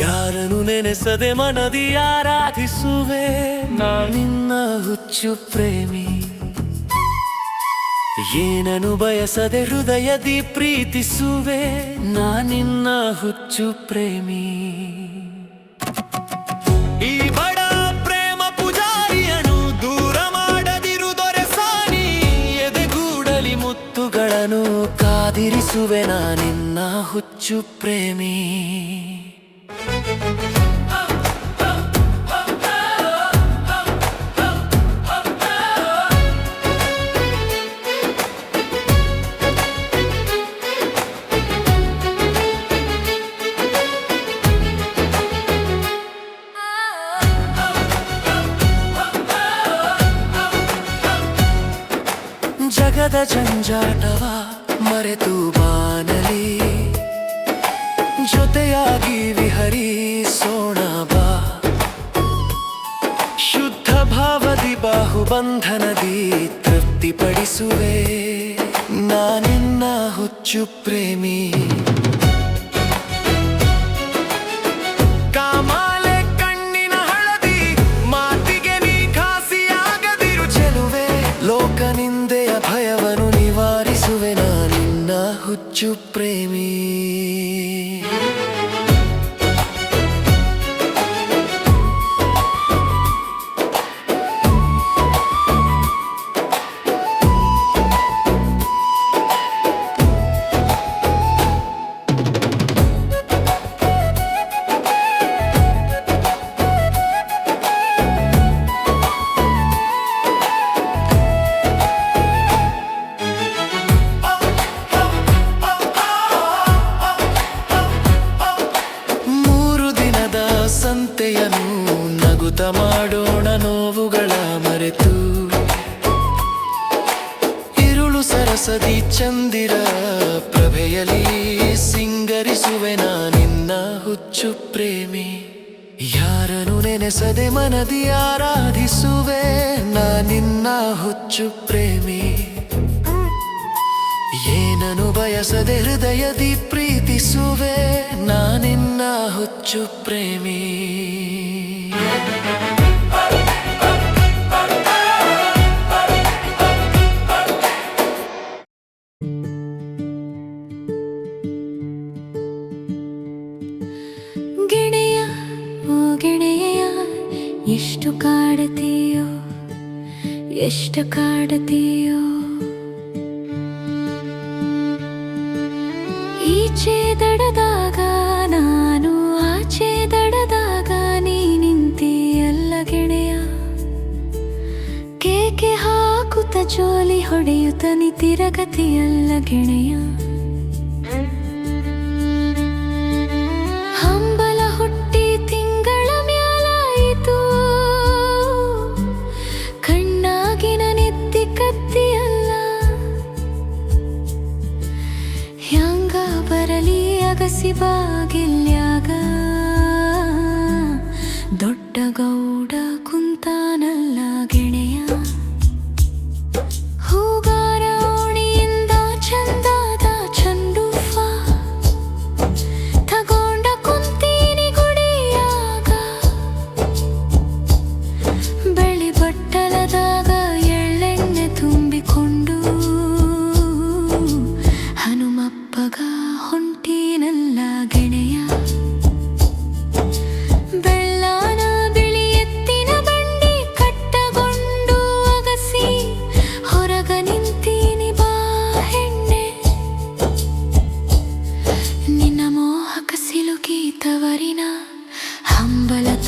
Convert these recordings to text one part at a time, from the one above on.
ಯಾರನ್ನು ನೆನೆಸದೆ ಮನದಿ ಆರಾಧಿಸುವೆ. ನಾನಿನ್ನ ಹುಚ್ಚು ಪ್ರೇಮಿ. ಏನನು ಬಯಸದೆ ಹೃದಯದಿ ಪ್ರೀತಿಸುವೆ. ನಾನಿನ್ನ ಹುಚ್ಚು ಪ್ರೇಮಿ. ಬಡ ಪ್ರೇಮ ಪೂಜಾರಿಯನು ಕಾದಿರಿಸುವೆ ನಾನಿನ್ನ ಹುಚ್ಚು ಪ್ರೇಮಿ. ಜಗದ ಜಂಜಾಟವ ಮರೆತು ಬಾನಲಿ. ಜೊತೆಯಾಗಿ ವಿಹರಿಸೋಣ ಬಾ. ಶುದ್ಧ ಭಾವದಿ ಬಾಹುಬಂಧನದಿ ತೃಪ್ತಿಪಡಿಸುವೆ. ನಾನಿನ್ನ ಹುಚ್ಚು ಪ್ರೇಮಿ. ಕಾಮಾಲೆ ಕಣ್ಣಿನ ಮಾತಿಗೆ ನೀ ಖಾಸಿಯಾಗದಿರು ಚೆಲುವೆ. ಲೋಕ ನಿಂದೆಯ ಭಯವನ್ನು ನಿವಾರಿಸುವೆ. ನಾನಿನ್ನ ಹುಚ್ಚು ಪ್ರೇಮಿ. ಚಂದಿರ ಪ್ರಭೆಯಲಿ ಸಿಂಗರಿಸುವೆ ನಾನಿನ್ನ ಹುಚ್ಚು ಪ್ರೇಮಿ. ಯಾರನು ನೆನೆಸದೆ ಮನದಿ ಆರಾಧಿಸುವೆ ನಾನಿನ್ನ ಹುಚ್ಚು ಪ್ರೇಮಿ. ಏನನು ಬಯಸದೆ ಹೃದಯದಿ ಪ್ರೀತಿಸುವೆ ನಾನಿನ್ನ ಹುಚ್ಚು ಪ್ರೇಮಿ. ಎಷ್ಟು ಕಾಡತೀಯೋ ಎಷ್ಟು ಕಾಡತೀಯೋ. ಈಚೆ ದಡದಾಗ ನಾನು, ಆಚೆ ದಡದಾಗ ನೀ ನಿಂತೀಯಲ್ಲ ಗೆಳೆಯ. ಕೇಕೆ ಹಾಕುತ್ತ ಜೋಲಿ ಹೊಡೆಯುತ್ತ ನೀ ತಿರಗತಿಯಲ್ಲ ಗೆಳೆಯ. ಅಗಸಿ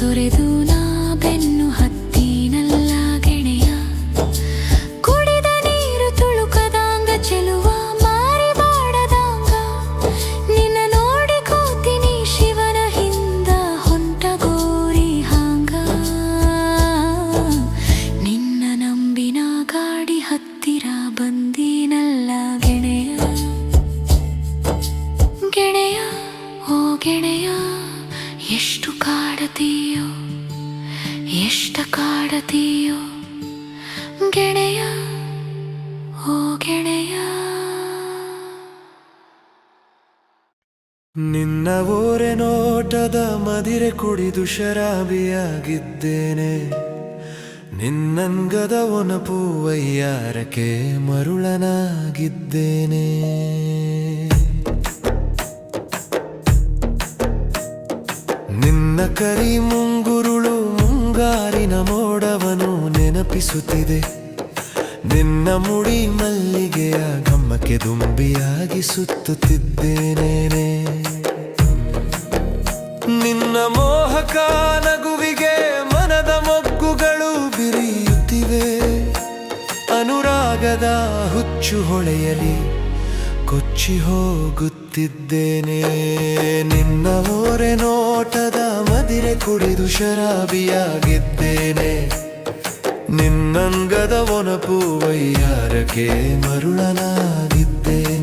ತೊರೆದು ನಾ ಬೆನ್ನು ಹತ್ತೀನಲ್ಲ ಗೆಳೆಯ ಕುಡಿದ ನೀರು ತುಳುಕದಾಂಗ, ಚೆಲುವ ಮಾರಿ ಬಾಡದಾಂಗ. ನಿನ್ನ ನೋಡಿ ಕೂತಿನಿ ಶಿವನ ಹಿಂದ ಹೊಂಟ ಗೋರಿ ಹಾಂಗ. ನಿನ್ನ ನಂಬಿನ ಗಾಡಿ ಹತ್ತಿರ ಬಂದೀನಲ್ಲ ಗೆಣೆಯ. ಗೆಣೆಯ, ಓ ಗೆಳೆಯ ಎಷ್ಟು ಕಾಡತೀಯೋ, ಎಷ್ಟ ಕಾಡತೀಯೋ, ಗೆಳೆಯ, ಓ ಗೆಳೆಯ. ನಿನ್ನ ಓರೆ ನೋಟದ ಮದಿರೆ ಕುಡಿದು ಶರಾಬಿಯಾಗಿದ್ದೇನೆ. ನಿನ್ನಂಗದ ಒನಪು ವೈಯಾರಕ್ಕೆ ಮರುಳನಾಗಿದ್ದೇನೆ. ಕರಿ ಮುಂಗುರುಳು ಮುಂಗಾರಿನ ಮೋಡವನು ನೆನಪಿಸುತ್ತಿದೆ. ನಿನ್ನ ಮುಡಿ ಮಲ್ಲಿಗೆಯ ಗಮ್ಮಕ್ಕೆ ದುಂಬಿಯಾಗಿ ಸುತ್ತುತ್ತಿದ್ದೇನೇನೆ. ನಿನ್ನ ಮೋಹಕ ನಗುವಿಗೆ ಮನದ ಮೊಗ್ಗುಗಳು ಬಿರಿಯುತ್ತಿವೆ. ಅನುರಾಗದ ಹುಚ್ಚು ಹೊಳೆಯಲಿ ಕೊಚ್ಚಿ ಹೋಗುತ್ತಿದ್ದೇನೆ. ನಿನ್ನ ಓರೆ ನೋಟದ ಮದಿರೆ ಕುಡಿದು ಶರಾಬಿಯಾಗಿದ್ದೇನೆ. ನಿನ್ನಂಗದ ಒನಪು ವೈಯಾರಕ್ಕೆ ಮರುಳನಾಗಿದ್ದೇನೆ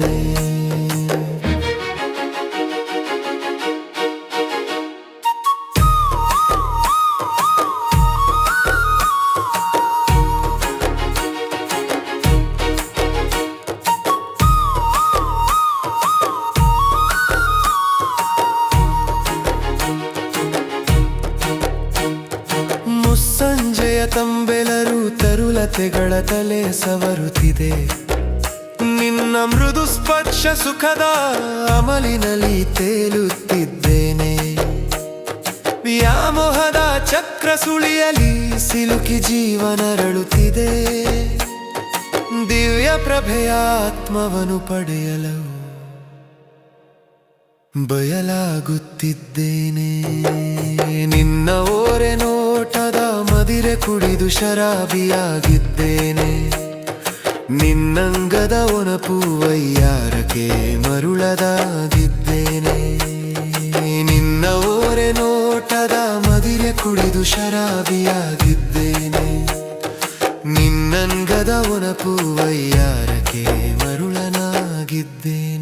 ತಂಬೆಲರು ತರುಲತೆಗಳ ತಲೆ ಸವರುತ್ತಿದೆ. ನಿನ್ನ ಮೃದು ಸ್ಪರ್ಶ ಸುಖದ ಅಮಲಿನಲ್ಲಿ ತೇಲುತ್ತಿದ್ದೇನೆ. ವ್ಯಾಮೋಹದ ಚಕ್ರ ಸುಳಿಯಲಿ ಸಿಲುಕಿ ಜೀವನರಳುತ್ತಿದೆ ದಿವ್ಯ ಪ್ರಭೆಯ ಆತ್ಮವನು ಪಡೆಯಲು ಬಯಲಾಗುತ್ತಿದ್ದೇನೆ. ನಿನ್ನ ಓರೆ ಮದಿರೆ ಕುಡಿದು ಶರಾಬಿಯಾಗಿದ್ದೇನೆ. ನಿನ್ನಂಗದ ಒನಪು ವಯ್ಯಾರಕ್ಕೆ ಮರುಳದಾಗಿದ್ದೇನೆ. ನಿನ್ನ ಓರೆ ನೋಟದ ಮದಿರೆ ಕುಡಿದು ಶರಾಬಿಯಾಗಿದ್ದೇನೆ. ನಿನ್ನಂಗದ ಒನಪು ವಯ್ಯಾರಕ್ಕೆ ಮರುಳನಾಗಿದ್ದೇನೆ.